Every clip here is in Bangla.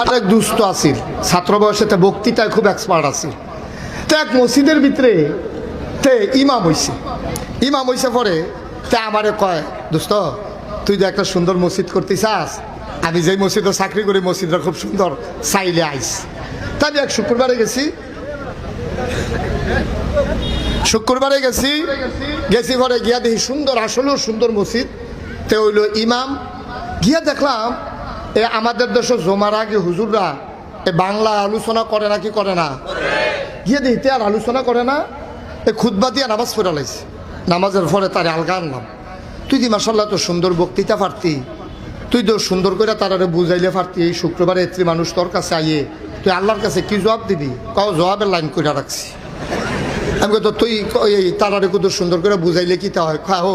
আর এক দুস্থ আছিল ছাত্র বয়সেতে বক্তৃতায় খুব এক্সপার্ট আছিল। তো এক মসজিদের ভিতরে তে ইমাম হইছে। ইমাম হইছে পরে তে আমারে কয় দোস্ত তুই যে একটা সুন্দর মসজিদ করতে চাস আমি যেই মসজিদে চাকরি করি, মসজিদটা খুব সুন্দর, চাইলে আইস। তা আমি এক শুক্রবারে গেছি। শুক্রবারে গেছি গেছি পরে গিয়া দেখি সুন্দর, আসলেও সুন্দর মসজিদ। তে হইল ইমাম। গিয়া দেখলাম এ আমাদের দেশে জমার আগে হুজুররা এ বাংলা আলোচনা করে না, কি করে না? গিয়ে দেখতে আর আলোচনা করে না, এ খুদবা দিয়া নামাজ পড়া লাইছে নামাজের পরে তারে আলগা আনলাম তুই দি মাসাল্লাহ তো সুন্দর বক্তৃতা পারতি, তুই তো সুন্দর করে তারারে বুঝাইলে পারতি, এই শুক্রবারে এত্রি মানুষ তোর কাছে আইয়ে, তুই আল্লাহর কাছে কি জবাব দিবি? কাউ জবাবের লাইন করে রাখছি। আমি তো তুই তারারে কত সুন্দর করে বুঝাইলে কি তা হয়? খাও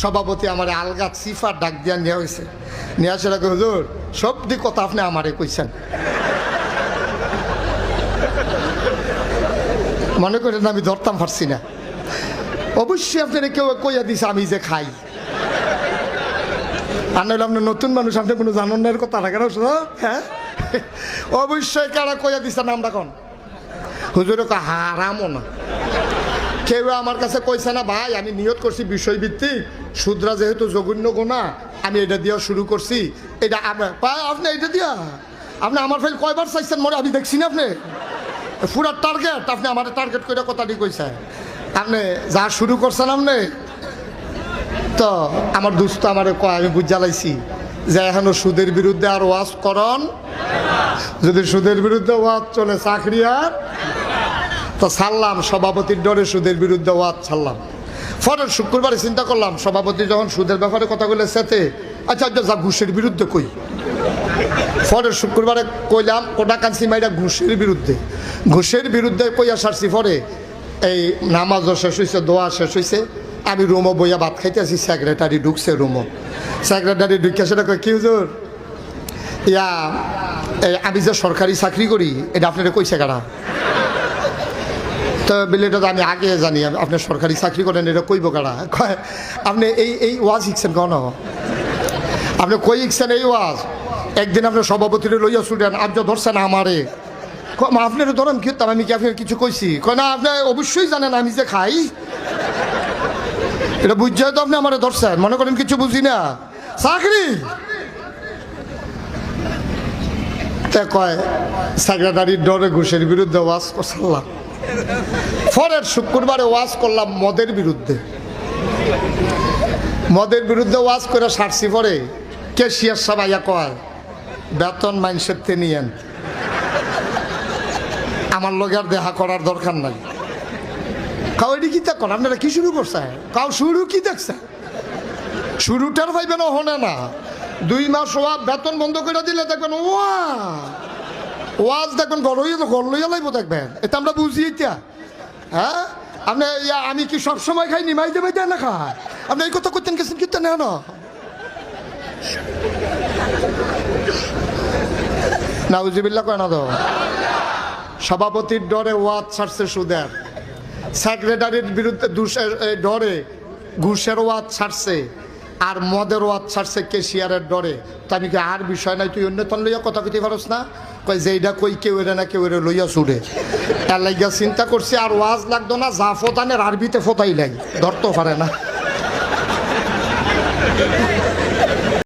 সভাপতি আমার আলগা সিফা ডাক দিয়া নেওয়া হয়েছে নিয়ে আসে হুজুর সব দিক কথা আপনি আমারে কইছেন। মনে করেন আমি ধরতাম পারছি না। অবশ্যই আপনারা কেউ কইয়া দিছে আমি যে খাই। আর নইলে আপনার নতুন মানুষ আপনি কোনো জানেন না এর কথা না শুধু, হ্যাঁ? অবশ্যই কারা কইয়া দিছে নামটা কোন? হুজুরে হারামও না। কেউ আমার কাছে কইছে না, ভাই, আমি নিয়ত করছি বিষয়ভিত্তিক। শুদ্রা যেহেতু জঘন্য গোনা আমি এটা দিয়া শুরু করছি। এটা আপনার আপনি এটা দিয়া? আপনি আমার ফাইল কয়বার চাইছেন মনে আমি দেখছি না আপনি। পুরা টার্গেট আপনি আমার টার্গেট করে কথাটি কইছে। আপনি যা শুরু করছেন আপনি, তো আমার দুস্থ আমার কয়, আমি বুঝ জ্বালাইছি যে এখনও সুদের বিরুদ্ধে আর ওয়াজ করন। যদি সুদের বিরুদ্ধে ওয়াজ চলে, চাকরি আর তো ছাড়লাম, সভাপতির ডরে সুদের বিরুদ্ধে ওয়াজ ছাড়লাম। পরের শুক্রবারে চিন্তা করলাম, সভাপতি যখন সুদের ব্যাপারে কথা বলে সেতে আচ্ছা আচ্ছা যা ঘুষের বিরুদ্ধে কই? পরের শুক্রবারে কইলাম কোটা কাঞ্চি মাইরা ঘুষের বিরুদ্ধে। ঘুষের বিরুদ্ধে কইয়া সারছি পরে এই নামাজও শেষ হয়েছে দোয়া শেষ হয়েছে আমি রুমো বইয়া ভাত খাইতে আছি সেক্রেটারি ঢুকছে রুমো সেক্রেটারি ঢুকিয়া সেটা কি হুজুর? ইয়া আমি যে সরকারি চাকরি করি, এটা আপনারা কইছে কারা? তো বলে এটা আগে জানি, আমি- আপনি সরকারি চাকরি করেন, এটা কইব কারা? কয়, আপনি এই এই ওয়াজ শিখছেন কেন? আপনি কই শিখছেন এই ওয়াজ? একদিন আপনি সভাপতিরে লইয়া ছুটেন আপনি ধরছেন আমারে। আপনার ধরেন কি আমি কি আপনার কিছু কইছি? কয়, না, আপনি অবশ্যই জানেন, আমি যে খাই। এটা বুঝছে তো আপনি আমার ধরছেন, মনে করেন কিছু বুঝি না। চাকরি! তা কয়, সেক্রেটারির ডরে ঘুষের বিরুদ্ধে ওয়াজ করলাম পরের শুক্রবারে ওয়াজ করলাম মদের বিরুদ্ধে। মদের বিরুদ্ধে ওয়াজ করে সারছি পরে, কেশিয়ার সবাইয়া কয়, বেতন মাইনসের নিয়েন আমার লগে আর দেখা করার দরকার নাই। কাউ এটি কি দেখুন আপনারা কি শুরু করছে কাউ শুরু কি দেখছে শুরুটার পাইবেন হনে না। দুই মাস ওয়া বেতন বন্ধ করে দিলে দেখবেন, ওয়া! ওয়াজ দেখবেন ঘর হইয়া ঘর লইয়া লাইব দেখবেন। এটা আমরা বুঝি এটা। হ্যাঁ? আপনি ইয়া, আমি কি সব সময় খাই নিমাই দেবে দেয় না খায়? আপনি এই কথা করতেন গেছেন কিন্তু না না। নাউজিবিল্লা কয় না তো? সভাপতির ডরে ওয়াজ ছাড়ছে সুদের। সেক্রেটারির বিরুদ্ধে দুষের ডরে ঘুষের ওয়াজ ছাড়ছে আর মদের ওয়াজ ছাড়ছে কেশিয়ারের ডরে। তা আমি কি আর বিষয় নাই? তুই অন্য তন লইয়া কথা কইতে পারস না? কই যে এইটা কই কেউ এরে না কেউ এরে লইয়া ছুড়ে তার লাগিয়া চিন্তা করছি, আর ওয়াজ লাগতো না, যা ফোতানের আরবিতে ফোতাই লাই ধরতে পারে না।